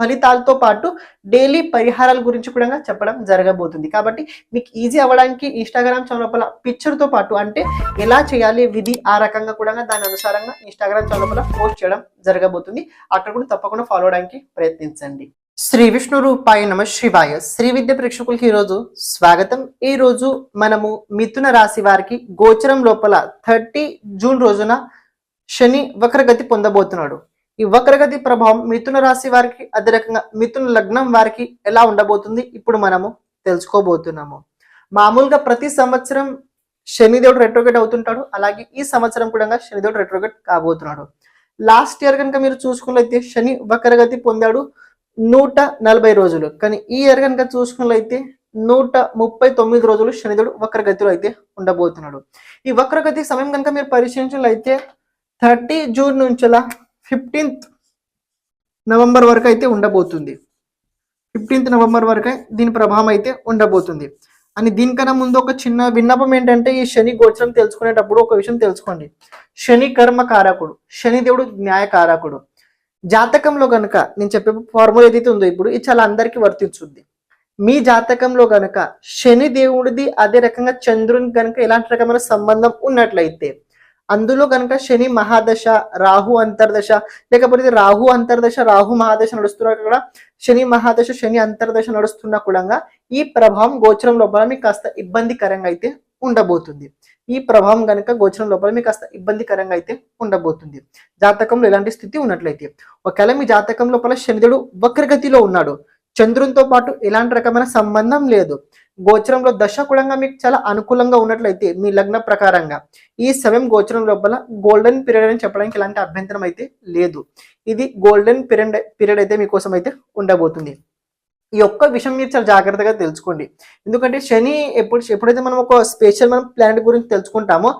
ఫలితాలతో పాటు డైలీ పరిహారాల గురించి కూడా చెప్పడం జరగబోతుంది. కాబట్టి మీకు ఈజీ అవ్వడానికి ఇన్స్టాగ్రామ్ చౌలపల పిక్చర్తో పాటు అంటే ఎలా చేయాలి విధి ఆ రకంగా కూడా దాని అనుసారంగా ఇన్స్టాగ్రామ్ చౌలపల పోస్ట్ చేయడం జరగబోతుంది. అక్కడ కూడా తప్పకుండా ఫాలో అవడానికి ప్రయత్నించండి. శ్రీ విష్ణు రూపాయ నమ శివాయ. శ్రీ విద్య ప్రేక్షకులకి ఈరోజు స్వాగతం. ఈ రోజు మనము మిథున రాశి వారికి గోచరం లోపల థర్టీ జూన్ రోజున శని వక్రగతి పొందబోతున్నాడు. ఈ వక్రగతి ప్రభావం మిథున రాశి వారికి అదే రకంగా మిథున లగ్నం వారికి ఎలా ఉండబోతుంది? ఇప్పుడు మనము తెలుసుకోబోతున్నాము. మామూలుగా ప్రతి సంవత్సరం శనిదేవుడు రెట్రోగేట్ అవుతుంటాడు. అలాగే ఈ సంవత్సరం కూడా శనిదేవుడు రెట్రోగేట్ కాబోతున్నాడు. లాస్ట్ ఇయర్ కనుక మీరు చూసుకున్నట్లయితే శని వక్రగతి పొందాడు నూట నలభై రోజులు. కానీ ఈ ఇయర్ కనుక చూసుకున్నట్లయితే నూట ముప్పై తొమ్మిది రోజులు శనిదేవుడు వక్రగతిలో అయితే ఉండబోతున్నాడు. ఈ వక్రగతి సమయం కనుక మీరు పరిశీలించినట్లయితే థర్టీ జూన్ నుంచిలా ఫిఫ్టీన్త్ నవంబర్ వరకు అయితే ఉండబోతుంది. ఫిఫ్టీన్త్ నవంబర్ వరకు దీని ప్రభావం అయితే ఉండబోతుంది. అని దీనికన్నా ముందు ఒక చిన్న విన్నపం ఏంటంటే ఈ శని గోచరం తెలుసుకునేటప్పుడు ఒక విషయం తెలుసుకోండి. శని కర్మ కారకుడు శని దేవుడు న్యాయకారకుడు జాతకంలో కనుక నేను చెప్పే ఫార్ములా ఏదైతే ఉందో ఇప్పుడు ఇది చాలా అందరికీ వర్తించుద్ది. మీ జాతకంలో కనుక శని దేవుడిది అదే రకంగా చంద్రుని కనుక ఎలాంటి రకమైన సంబంధం ఉన్నట్లయితే అందులో కనుక శని మహాదశ రాహు అంతర్దశ లేకపోతే రాహు అంతర్దశ రాహు మహాదశ నడుస్తున్నా కూడా శని మహాదశ శని అంతర్దశ నడుస్తున్నా కూడా ఈ ప్రభావం గోచరం లోపల మీకు కాస్త ఇబ్బందికరంగా అయితే ఉండబోతుంది. ఈ ప్రభావం కనుక గోచరం లోపల మీకు కాస్త ఇబ్బందికరంగా అయితే ఉండబోతుంది. జాతకంలో ఎలాంటి స్థితి ఉన్నట్లయితే ఒకవేళ మీ జాతకం లోపల శనిదుడు వక్రగతిలో ఉన్నాడు చంద్రునితో పాటు ఎలాంటి రకమైన సంబంధం లేదు గోచరంలో దశ కూడా మీకు చాలా అనుకూలంగా ఉన్నట్లయితే మీ లగ్న ప్రకారంగా ఈ సమయం గోచరం లోపల గోల్డెన్ పీరియడ్ అని చెప్పడానికి ఎలాంటి అభ్యంతరం అయితే లేదు. ఇది గోల్డెన్ పీరియడ్ పీరియడ్ అయితే మీకోసం అయితే ఉండబోతుంది. ఈ ఒక్క విషయం మీరు చాలా జాగ్రత్తగా తెలుసుకోండి. ఎందుకంటే శని ఎప్పుడు ఎప్పుడైతే మనం ఒక స్పెషల్ మనం ప్లానెట్ గురించి తెలుసుకుంటామో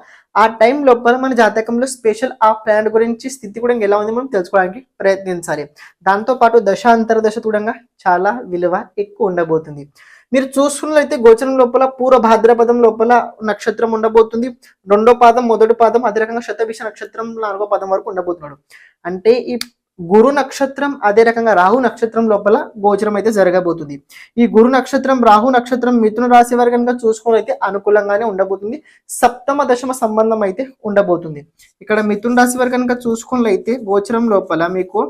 ఆ టైం లోపల మన జాతకంలో స్పెషల్ ఆ ప్లానెట్ గురించి స్థితి కూడా ఎలా ఉంది మనం తెలుసుకోవడానికి ప్రయత్నించాలి. దాంతో పాటు దశ అంతర్దశ కూడా చాలా విలువ ఎక్కువ ఉండబోతుంది. మీరు చూసుకున్నట్లయితే గోచరం లోపల పూర్వ భాద్రపదం లోపల నక్షత్రం ఉండబోతుంది. రెండో పాదం మొదటి పాదం అదే రకంగా శతభిష నక్షత్రం నాలుగో పాదం వరకు ఉండబోతున్నాడు. అంటే ఈ గురు నక్షత్రం అదే రకంగా రాహు నక్షత్రం లోపల గోచరం అయితే జరగబోతుంది. ఈ గురు నక్షత్రం రాహు నక్షత్రం మిథున రాశి వర్గంగా కనుక చూసుకున్నైతే అనుకూలంగానే ఉండబోతుంది. సప్తమ దశమ సంబంధం అయితే ఉండబోతుంది. ఇక్కడ మిథున రాశి వారి కనుక చూసుకున్నట్లయితే గోచరం లోపల మీకు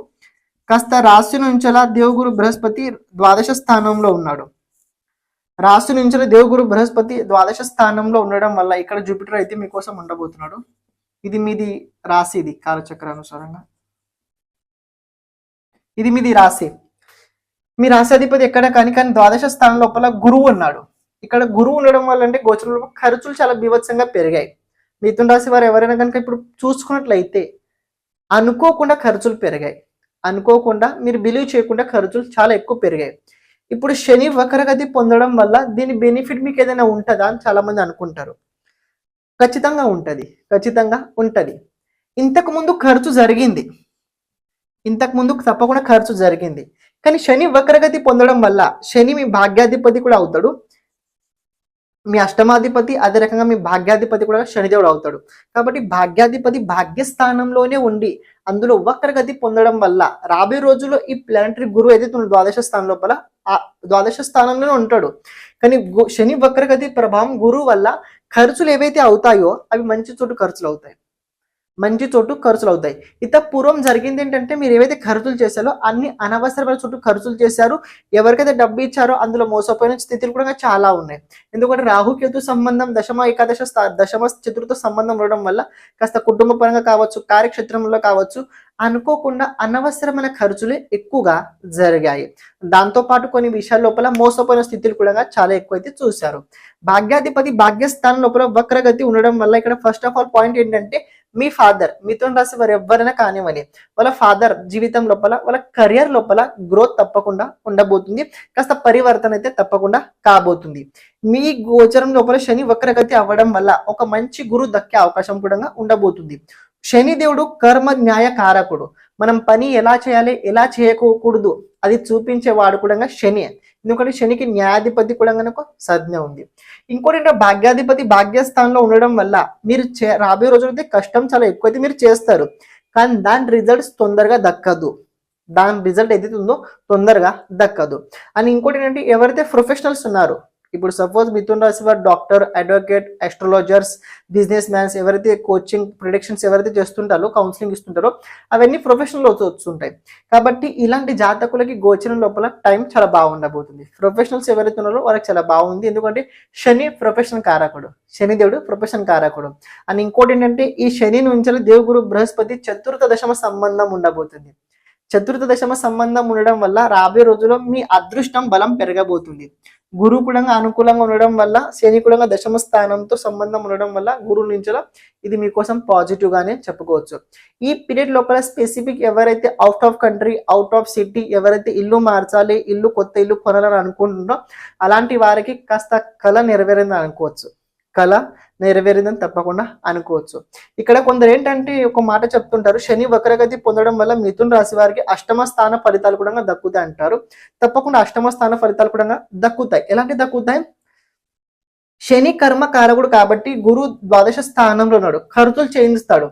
కాస్త రాశి నుంచలా దేవుగురు బృహస్పతి ద్వాదశ స్థానంలో ఉన్నాడు. రాశి నుంచి దేవగురు బృహస్పతి ద్వాదశ స్థానంలో ఉండడం వల్ల ఇక్కడ జూపిటర్ అయితే మీకోసం ఉండబోతున్నాడు. ఇది మీది రాశి ఇది కాలచక్ర అనుసారంగా. ఇది మీది రాశి. మీ రాశాధిపతి ఎక్కడ కానీ కానీ ద్వాదశ స్థానం లోపల గురువు ఉన్నాడు. ఇక్కడ గురువు ఉండడం వల్ల అంటే గోచరంలో ఖర్చులు చాలా బీభత్సంగా పెరిగాయి. మిథున రాశి వారు ఎవరైనా కనుక ఇప్పుడు చూసుకున్నట్లయితే అనుకోకుండా ఖర్చులు పెరిగాయి. అనుకోకుండా మీరు బిలీవ్ చేయకుండా ఖర్చులు చాలా ఎక్కువ పెరిగాయి. ఇప్పుడు శని వక్రగతి పొందడం వల్ల దీని బెనిఫిట్ మీకు ఏదైనా ఉంటుందా అని చాలామంది అనుకుంటారు. ఖచ్చితంగా ఉంటుంది. ఖచ్చితంగా ఉంటుంది. ఇంతకుముందు ఖర్చు జరిగింది. ఇంతకు ముందు తప్పకుండా ఖర్చు జరిగింది. కానీ శని వక్రగతి పొందడం వల్ల శని మీ భాగ్యాధిపతి కూడా అవుతాడు. మీ అష్టమాధిపతి అదే రకంగా మీ భాగ్యాధిపతి కూడా శనిదేవుడు అవుతాడు. కాబట్టి భాగ్యాధిపతి భాగ్యస్థానంలోనే ఉండి అందులో వక్రగతి పొందడం వల్ల రాబోయే రోజుల్లో ఈ ప్లానటరీ గురువు ఏదైతే ద్వాదశ స్థానం లోపల ద్వాదశ స్థానంలోనే ఉంటాడు. కానీ శని వక్రగతి ప్రభావం గురువు వల్ల ఖర్చులు ఏవైతే అవుతాయో అవి మంచి చోటు ఖర్చులు అవుతాయి. మంచి చోటు ఖర్చులు అవుతాయి. ఇత పూర్వం జరిగింది ఏంటంటే మీరు ఏవైతే ఖర్చులు చేశారో అన్ని అనవసరమైన చోటు ఖర్చులు చేశారు. ఎవరికైతే డబ్బు ఇచ్చారో అందులో మోసపోయిన స్థితులు కూడా చాలా ఉన్నాయి. ఎందుకంటే రాహుకేతు సంబంధం దశమ ఏకాదశ స్థా- దశమ చతుర్థ సంబంధం ఉండడం వల్ల కాస్త కుటుంబ పరంగా కావచ్చు కార్యక్షేత్రంలో కావచ్చు అనుకోకుండా అనవసరమైన ఖర్చులు ఎక్కువగా జరిగాయి. దాంతో పాటు కొన్ని విషయాల లోపల మోసపోయిన స్థితులు కూడా చాలా ఎక్కువైతే చూశారు. భాగ్యాధిపతి భాగ్యస్థానం లోపల వక్రగతి ఉండడం వల్ల ఇక్కడ ఫస్ట్ ఆఫ్ ఆల్ పాయింట్ ఏంటంటే మీ ఫాదర్ మీతో రాసి వారు ఎవరైనా కానివ్వని వాళ్ళ ఫాదర్ జీవితం లోపల వాళ్ళ కెరియర్ లోపల గ్రోత్ తప్పకుండా ఉండబోతుంది. కాస్త పరివర్తన అయితే తప్పకుండా కాబోతుంది. మీ గోచరం లోపల శని వక్రగతి అవ్వడం వల్ల ఒక మంచి గురువు దక్కే అవకాశం కూడా ఉండబోతుంది. శని దేవుడు కర్మ న్యాయ కారకుడు మనం పని ఎలా చేయాలి ఎలా చేయకూడదు అది చూపించేవాడు కూడా శని. ఎందుకంటే శనికి న్యాయాధిపతి కూడా కనుక సంజ్ఞ ఉంది. ఇంకోటి ఏంటంటే భాగ్యాధిపతి భాగ్యస్థానంలో ఉండడం వల్ల మీరు చే- రాబోయే రోజులైతే కష్టం చాలా ఎక్కువైతే మీరు చేస్తారు. కానీ దాని రిజల్ట్స్ తొందరగా దక్కదు. దాని రిజల్ట్ ఏదైతే ఉందో తొందరగా దక్కదు. అని ఇంకోటి ఏంటంటే ఎవరైతే ప్రొఫెషనల్స్ ఉన్నారో ఇప్పుడు సపోజ్ మిథున్ రాశి వారు doctor advocate astrologers business mans ఎవరైతే కోచింగ్ ప్రిడిక్షన్స్ ఎవరైతే చేస్తుంటారో కౌన్సిలింగ్ ఇస్తుంటారో అవన్నీ ప్రొఫెషనల్ వస్తుంటాయి కాబట్టి ఇలాంటి జాతకులకి గోచరం లోపల టైం చాలా బాగుండబోతుంది. ప్రొఫెషనల్స్ ఎవరైతే ఉన్నారో వాళ్ళకి చాలా బాగుంది. ఎందుకంటే శని ప్రొఫెషన్ కారకుడు. శని దేవుడు ప్రొఫెషన్ కారకుడు. అండ్ ఇంకోటి ఏంటంటే ఈ శని నుంచి దేవుగురు బృహస్పతి చతుర్థ దశమ సంబంధం ఉండబోతుంది. చతుర్థ దశమ సంబంధం ఉండడం వల్ల రాబోయే రోజుల్లో మీ అదృష్టం బలం పెరగబోతుంది. గురుకులంగా అనుకూలంగా ఉండడం వల్ల శనికులంగా దశమ స్థానంతో సంబంధం ఉండడం వల్ల గురువు నుంచి ఇది మీకోసం పాజిటివ్ గానే చెప్పుకోవచ్చు. ఈ పీరియడ్ లోపల స్పెసిఫిక్ ఎవరైతే out of country out of city ఎవరైతే ఇల్లు మార్చాలి ఇల్లు కొత్త ఇల్లు కొనాలని అనుకుంటున్నారో అలాంటి వారికి కాస్త కళ నెరవేరిందని అనుకోవచ్చు కళ నెరవేరిందని తప్పకుండా అనుకోవచ్చు. ఇక్కడ కొందరు ఏంటంటే ఒక మాట చెప్తుంటారు శని వక్రగతి పొందడం వల్ల మిథున్ రాశి వారికి అష్టమ స్థాన ఫలితాలు కూడా దక్కుతాయి అంటారు. తప్పకుండా అష్టమ స్థాన ఫలితాలు కూడా దక్కుతాయి. ఎలాంటి దక్కుతాయి? శని కర్మ కారకుడు కాబట్టి గురు ద్వాదశ స్థానంలో ఉన్నాడు. ఖర్చులు చేయిస్తాడు.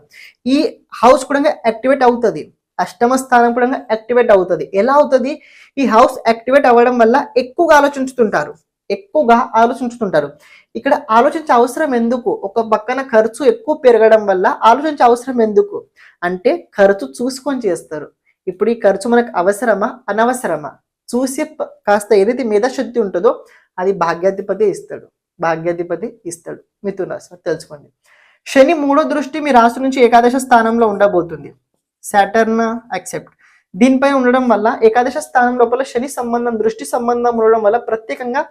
ఈ హౌస్ కూడా యాక్టివేట్ అవుతుంది. అష్టమ స్థానం కూడా యాక్టివేట్ అవుతుంది. ఎలా అవుతుంది? ఈ హౌస్ యాక్టివేట్ అవ్వడం వల్ల ఎక్కువగా ఆలోచించుతుంటారు. ఎక్కువగా ఆలోచించుతుంటారు. ఇక్కడ ఆలోచించే అవసరం ఎందుకు? ఒక పక్కన ఖర్చు ఎక్కువ పెరగడం వల్ల ఆలోచించే అవసరం ఎందుకు? అంటే ఖర్చు చూసుకొని చేస్తారు. ఇప్పుడు ఈ ఖర్చు మనకు అవసరమా? అనవసరమా? చూసి కాస్త ఏదైతే మేధాశక్తి ఉంటుందో అది భాగ్యాధిపతి ఇస్తాడు. భాగ్యాధిపతి ఇస్తాడు. మిథున రాశి తెలుసుకోండి. శని మూడో దృష్టి మీ రాశి నుంచి ఏకాదశ స్థానంలో ఉండబోతుంది. Saturn accept. దీనిపై ఉండడం వల్ల ఏకాదశ స్థానం లోపల శని సంబంధం దృష్టి సంబంధం ఉండడం వల్ల ప్రత్యేకంగా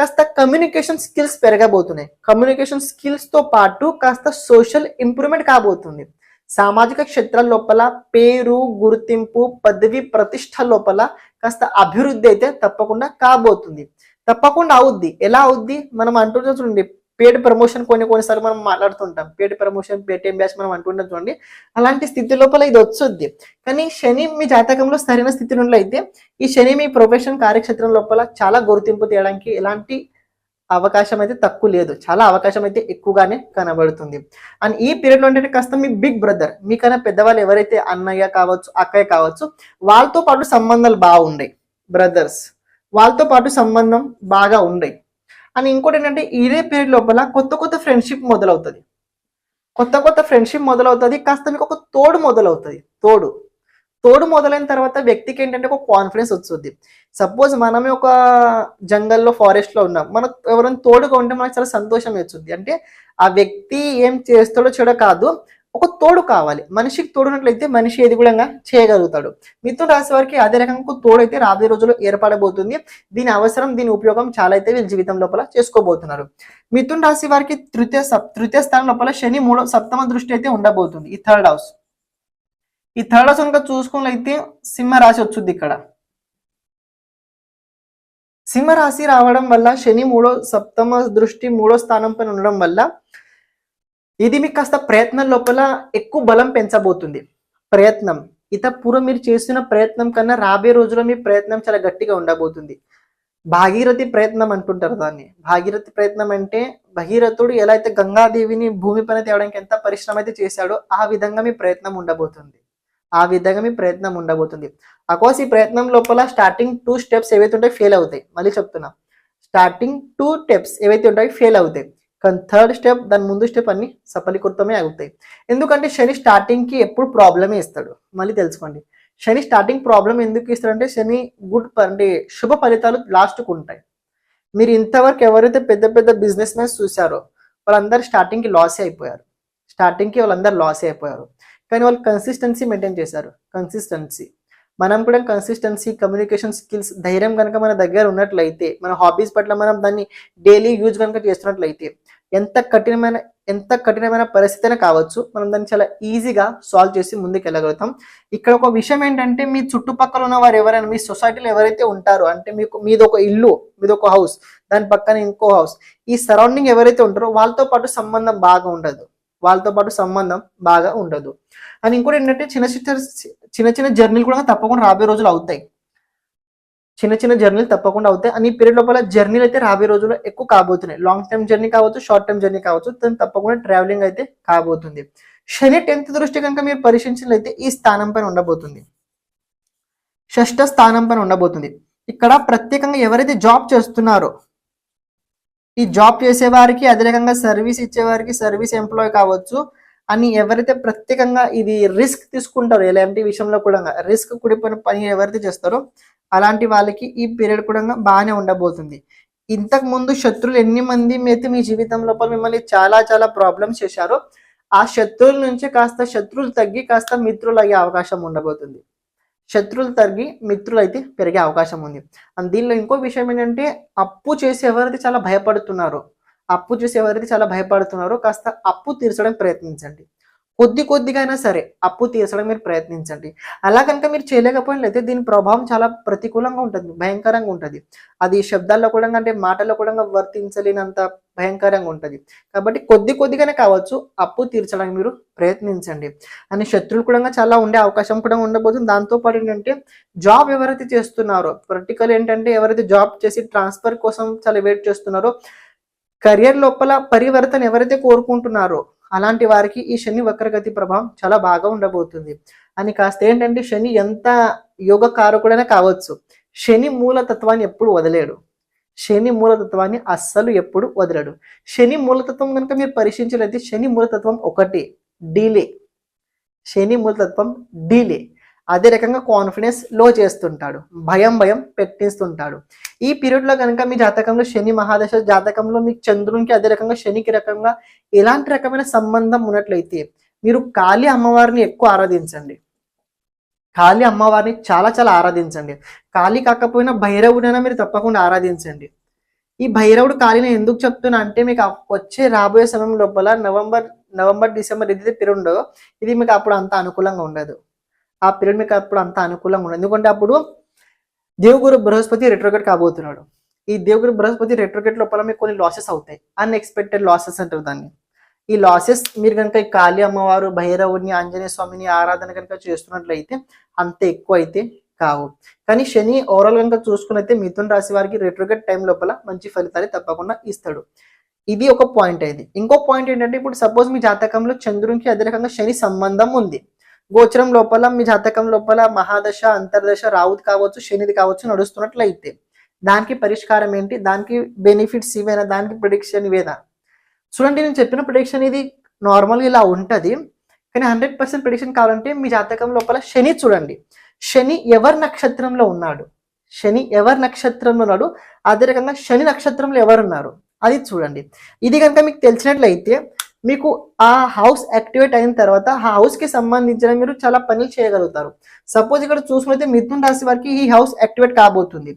కాస్త కమ్యూనికేషన్ స్కిల్స్ పెరగబోతున్నాయి. కమ్యూనికేషన్ స్కిల్స్తో పాటు కాస్త సోషల్ ఇంప్రూవ్మెంట్ కాబోతుంది. సామాజిక క్షేత్రాల లోపల పేరు గుర్తింపు పదవి ప్రతిష్ట లోపల కాస్త అభివృద్ధి అయితే తప్పకుండా కాబోతుంది. తప్పకుండా అవుద్ది. ఎలా అవుద్ది? మనం అంటున్నాం చూడండి. పేడ్ ప్రమోషన్ కొన్ని కొన్నిసార్లు మనం మాట్లాడుతుంటాం. పేడ్ ప్రమోషన్ పేటీఎం బ్యాచ్ మనం అంటుంటాం చూడండి. అలాంటి స్థితి లోపల ఇది వచ్చొద్ది. కానీ శని మీ జాతకంలో సరైన స్థితి అయితే ఈ శని మీ ప్రొఫెషన్ కార్యక్షేత్రం లోపల చాలా గుర్తింపు తీయడానికి ఎలాంటి అవకాశం అయితే తక్కువ లేదు. చాలా అవకాశం అయితే ఎక్కువగానే కనబడుతుంది. అండ్ ఈ పీరియడ్లో కాస్త మీ బిగ్ బ్రదర్ మీకన్నా పెద్దవాళ్ళు ఎవరైతే అన్నయ్య కావచ్చు అక్కయ్య కావచ్చు వాళ్ళతో పాటు సంబంధాలు బాగున్నాయి బ్రదర్స్ వాళ్ళతో పాటు సంబంధం బాగా ఉన్నాయి అని ఇంకోటి ఏంటంటే ఇదే పీరియడ్ లోపల కొత్త కొత్త ఫ్రెండ్షిప్ మొదలవుతుంది. కొత్త కొత్త ఫ్రెండ్షిప్ మొదలవుతుంది కాస్త మీకు ఒక తోడు మొదలవుతుంది. తోడు. తోడు మొదలైన తర్వాత వ్యక్తికి ఏంటంటే ఒక కాన్ఫిడెన్స్ వస్తుంది. సపోజ్ మనమే ఒక జంగల్లో ఫారెస్ట్లో ఉన్నాం. మన ఎవరైనా తోడుగా ఉంటే మనకు చాలా సంతోషం వచ్చింది అంటే ఆ వ్యక్తి ఏం చేస్తాడో చెడో కాదు. ఒక తోడు కావాలి. మనిషికి తోడున్నట్లయితే మనిషి ఏది కూడా చేయగలుగుతాడు. మిథున రాశి వారికి అదే రకంగా ఒక తోడు అయితే రాబోయే రోజుల్లో ఏర్పడబోతుంది. దీని అవసరం దీని ఉపయోగం చాలా అయితే వీళ్ళ జీవితం లోపల చేసుకోబోతున్నారు. మిథున రాశి వారికి తృతీయ తృతీయ స్థానం లోపల శని మూడో సప్తమ దృష్టి అయితే ఉండబోతుంది. ఈ థర్డ్ హౌస్. ఈ థర్డ్ హౌస్ కనుక చూసుకున్నట్లయితే సింహ రాశి వచ్చుద్ది ఇక్కడ. సింహ రాశి రావడం వల్ల శని మూడో సప్తమ దృష్టి మూడో స్థానం పైన ఉండడం వల్ల ఇది మీకు కాస్త ప్రయత్నం లోపల ఎక్కువ బలం పెంచబోతుంది. ప్రయత్నం. ఇత పూర్వం మీరు చేస్తున్న ప్రయత్నం కన్నా రాబోయే రోజుల్లో మీ ప్రయత్నం చాలా గట్టిగా ఉండబోతుంది. భాగీరథి ప్రయత్నం అంటుంటారు దాన్ని. భాగీరథి ప్రయత్నం అంటే భగీరథుడు ఎలా అయితే గంగాదేవిని భూమి పైన తేవడానికి ఎంత పరిశ్రమ అయితే చేశాడో ఆ విధంగా మీ ప్రయత్నం ఉండబోతుంది. ఆ విధంగా మీ ప్రయత్నం ఉండబోతుంది. అకోస్ ఈ ప్రయత్నం లోపల స్టార్టింగ్ టూ స్టెప్స్ ఏవైతే ఉంటాయో ఫెయిల్ అవుతాయి. మళ్ళీ చెప్తున్నా. స్టార్టింగ్ టూ స్టెప్స్ ఏవైతే ఉంటాయో ఫెయిల్ అవుతాయి. కానీ థర్డ్ స్టెప్ దాని ముందు స్టెప్ అన్ని సఫలీకృతమే అవుతాయి. ఎందుకంటే శని స్టార్టింగ్కి ఎప్పుడు ప్రాబ్లమే ఇస్తాడు. మళ్ళీ తెలుసుకోండి. శని స్టార్టింగ్ ప్రాబ్లం ఎందుకు ఇస్తాడంటే శని గుడ్ అంటే శుభ ఫలితాలు లాస్ట్కు ఉంటాయి. మీరు ఇంతవరకు ఎవరైతే పెద్ద పెద్ద బిజినెస్ మ్యాన్స్ చూసారో వాళ్ళందరూ స్టార్టింగ్కి లాసే లాస్ అయిపోయారు. స్టార్టింగ్కి వాళ్ళందరూ లాస్ అయిపోయారు. కానీ వాళ్ళు కన్సిస్టెన్సీ మెయింటైన్ చేశారు. కన్సిస్టెన్సీ మనం కూడా కన్సిస్టెన్సీ కమ్యూనికేషన్ స్కిల్స్ ధైర్యం కనుక మన దగ్గర ఉన్నట్లయితే మన హాబీస్ పట్ల మనం దాన్ని డైలీ యూజ్ కనుక చేస్తున్నట్లయితే ఎంత కఠినమైన ఎంత కఠినమైన పరిస్థితి అయినా కావచ్చు మనం దాన్ని చాలా ఈజీగా సాల్వ్ చేసి ముందుకు వెళ్ళగలుగుతాం ఇక్కడ ఒక విషయం ఏంటంటే మీ చుట్టుపక్కల ఉన్న వారు ఎవరైనా మీ సొసైటీలో ఎవరైతే ఉంటారో అంటే మీకు మీది ఒక ఇల్లు మీది ఒక హౌస్ దాని పక్కన ఇంకో హౌస్ ఈ సరౌండింగ్ ఎవరైతే ఉంటారో వాళ్ళతో పాటు సంబంధం బాగా ఉండదు. వాళ్ళతో పాటు సంబంధం బాగా ఉండదు. అని ఇంకోటి ఏంటంటే చిన్న చిన్న చిన్న చిన్న జర్నీలు కూడా తప్పకుండా రాబోయే రోజులు అవుతాయి. చిన్న చిన్న జర్నీలు తప్పకుండా అవుతాయి. అని పీరియడ్ లోపల జర్నీలు అయితే రాబోయే రోజుల్లో ఎక్కువ కాబోతున్నాయి. లాంగ్ టర్మ్ జర్నీ కావచ్చు షార్ట్ టర్మ్ జర్నీ కావచ్చు దాని తప్పకుండా ట్రావెలింగ్ అయితే కాబోతుంది. శని టెన్త్ దృష్టి కనుక మీరు పరిశీలించినట్లయితే ఈ స్థానం పైన ఉండబోతుంది. షష్ఠ స్థానం పైన ఉండబోతుంది. ఇక్కడ ప్రత్యేకంగా ఎవరైతే జాబ్ చేస్తున్నారో ఈ జాబ్ చేసేవారికి అదే రకంగా సర్వీస్ ఇచ్చేవారికి సర్వీస్ ఎంప్లాయ్ కావచ్చు అని ఎవరైతే ప్రత్యేకంగా ఇది రిస్క్ తీసుకుంటారో ఎలాంటి విషయంలో కూడా రిస్క్ కూడిపోయిన పని ఎవరైతే చేస్తారో అలాంటి వాళ్ళకి ఈ పీరియడ్ కూడా బాగానే ఉండబోతుంది. ఇంతకు ముందు శత్రువులు ఎన్ని మంది అయితే మీ జీవితం లోపల మిమ్మల్ని చాలా చాలా ప్రాబ్లమ్స్ చేశారో ఆ శత్రువుల నుంచి కాస్త శత్రువులు తగ్గి కాస్త మిత్రులు అయ్యే అవకాశం ఉండబోతుంది. శత్రువులు తగ్గి మిత్రులు అయితే పెరిగే అవకాశం ఉంది. అండ్ దీనిలో ఇంకో విషయం ఏంటంటే అప్పు చేసి ఎవరైతే చాలా భయపడుతున్నారో అప్పు చేసేవారికి ఎవరైతే చాలా భయపడుతున్నారో కాస్త అప్పు తీర్చడానికి ప్రయత్నించండి. కొద్ది కొద్దిగా అయినా సరే అప్పు తీర్చడం మీరు ప్రయత్నించండి. అలా కనుక మీరు చేయలేకపోయినట్లయితే దీని ప్రభావం చాలా ప్రతికూలంగా ఉంటుంది భయంకరంగా ఉంటుంది. అది శబ్దాల్లో కూడా అంటే మాటల్లో కూడా వర్తించలేనంత భయంకరంగా ఉంటుంది. కాబట్టి కొద్ది కొద్దిగానే కావచ్చు అప్పు తీర్చడానికి మీరు ప్రయత్నించండి. అని శత్రువులు కూడా చాలా ఉండే అవకాశం కూడా ఉండబోతుంది. దాంతో పాటు ఏంటంటే జాబ్ ఎవరైతే చేస్తున్నారో ప్రాక్టికల్ ఏంటంటే ఎవరైతే జాబ్ చేసి ట్రాన్స్ఫర్ కోసం చాలా వెయిట్ చేస్తున్నారో కెరియర్ లోపల పరివర్తన ఎవరైతే కోరుకుంటున్నారో అలాంటి వారికి ఈ శని వక్రగతి ప్రభావం చాలా బాగా ఉండబోతుంది. అని కాస్త ఏంటంటే శని ఎంత యోగ కారకుడైనా కావచ్చు. శని మూలతత్వాన్ని ఎప్పుడు వదిలేడు. శని మూలతత్వాన్ని అస్సలు ఎప్పుడు వదలడు. శని మూలతత్వం కనుక మీరు పరిశీలించలేదు శని మూలతత్వం ఒకటి. డీలే. శని మూలతత్వం డీలే. అదే రకంగా కాన్ఫిడెన్స్లో చేస్తుంటాడు. భయం భయం పెట్టిస్తుంటాడు. ఈ పీరియడ్లో కనుక మీ జాతకంలో శని మహాదశ జాతకంలో మీకు చంద్రునికి అదే రకంగా శనికి రకంగా ఎలాంటి రకమైన సంబంధం ఉన్నట్లయితే మీరు కాళీ అమ్మవారిని ఎక్కువ ఆరాధించండి. కాళీ అమ్మవారిని చాలా చాలా ఆరాధించండి. కాళీ కాకపోయినా భైరవుడైనా మీరు తప్పకుండా ఆరాధించండి. ఈ భైరవుడు కాళీని ఎందుకు చెప్తున్నా అంటే మీకు వచ్చే రాబోయే సమయం లోపల నవంబర్ నవంబర్ డిసెంబర్ ఏదైతే పీరియడ్ ఉండదో ఇది మీకు అప్పుడు అంత అనుకూలంగా ఉండదు. ఆ పీరియడ్ మీకు అప్పుడు అంత అనుకూలంగా ఉండదు. ఎందుకంటే అప్పుడు దేవుగురు బృహస్పతి రెట్రోగేట్ కాబోతున్నాడు. ఈ దేవుగురు బృహస్పతి రెట్రోగేట్ లోపల మీకు కొన్ని లాసెస్ అవుతాయి. అన్ఎక్స్పెక్టెడ్ లాసెస్ అంటారు దాన్ని. ఈ లాసెస్ మీరు కనుక ఈ కాళీ అమ్మవారు భైరవుని ఆంజనేయ స్వామిని ఆరాధన కనుక చేస్తున్నట్లయితే అంత ఎక్కువ అయితే కావు. కానీ శని ఓవరాల్ కనుక చూసుకున్నైతే మిథున్ రాశి వారికి రెట్రోగేట్ టైం లోపల మంచి ఫలితాలు తప్పకుండా ఇస్తాడు. ఇది ఒక పాయింట్ అయింది ఇంకో పాయింట్ ఏంటంటే ఇప్పుడు సపోజ్ మీ జాతకంలో చంద్రునికి అదే రకంగా శని సంబంధం ఉంది. గోచరం లోపల మీ జాతకం లోపల మహాదశ అంతర్దశ రావుది కావచ్చు శనిది కావచ్చు నడుస్తున్నట్లయితే దానికి పరిష్కారం ఏంటి? దానికి బెనిఫిట్స్ ఇవేనా? దానికి ప్రొడిక్షన్ ఇవేనా? చూడండి నేను చెప్పిన ప్రొడిక్షన్ ఇది నార్మల్గా ఇలా ఉంటుంది. కానీ హండ్రెడ్ పర్సెంట్ ప్రొడిక్షన్ కావాలంటే మీ జాతకం లోపల శని చూడండి. శని ఎవరి నక్షత్రంలో ఉన్నాడు? శని ఎవరి నక్షత్రంలో ఉన్నాడు? అదే రకంగా శని నక్షత్రంలో ఎవరున్నారు? అది చూడండి. ఇది కనుక మీకు తెలిసినట్లయితే మీకు ఆ హౌస్ యాక్టివేట్ అయిన తర్వాత ఆ హౌస్కి సంబంధించిన మీరు చాలా పనులు చేయగలుగుతారు. సపోజ్ ఇక్కడ చూసుకుంటే మిథున్ రాశి వారికి ఈ హౌస్ యాక్టివేట్ కాబోతుంది.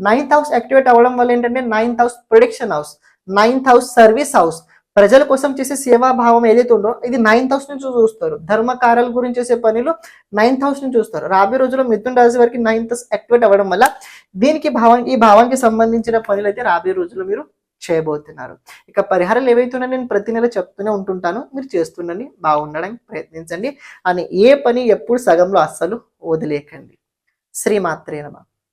నైన్త్ హౌస్ యాక్టివేట్ అవ్వడం వల్ల ఏంటంటే ninth house production house ninth house service house ప్రజల కోసం చేసే సేవా భావం ఏదైతే ఉందో ఇది నైన్త్ హౌస్ నుంచి చూస్తారు. ధర్మ కార్యాల గురించి చేసే పనులు నైన్త్ హౌస్ నుంచి చూస్తారు. రాబోయే రోజుల్లో మిథున్ రాశి వారికి నైన్త్ హౌస్ యాక్టివేట్ అవ్వడం వల్ల దీనికి భావం ఈ భావానికి సంబంధించిన పనులు అయితే రాబోయే రోజుల్లో మీరు చేయబోతున్నారు. ఇక పరిహారాలు ఏవైతున్నా నేను ప్రతి నెల చెప్తూనే ఉంటుంటాను. మీరు చేస్తుండండి బాగుండడానికి ప్రయత్నించండి. అని ఏ పని ఎప్పుడు సగంలో అస్సలు వదిలేకండి. శ్రీమాత్రే నమ.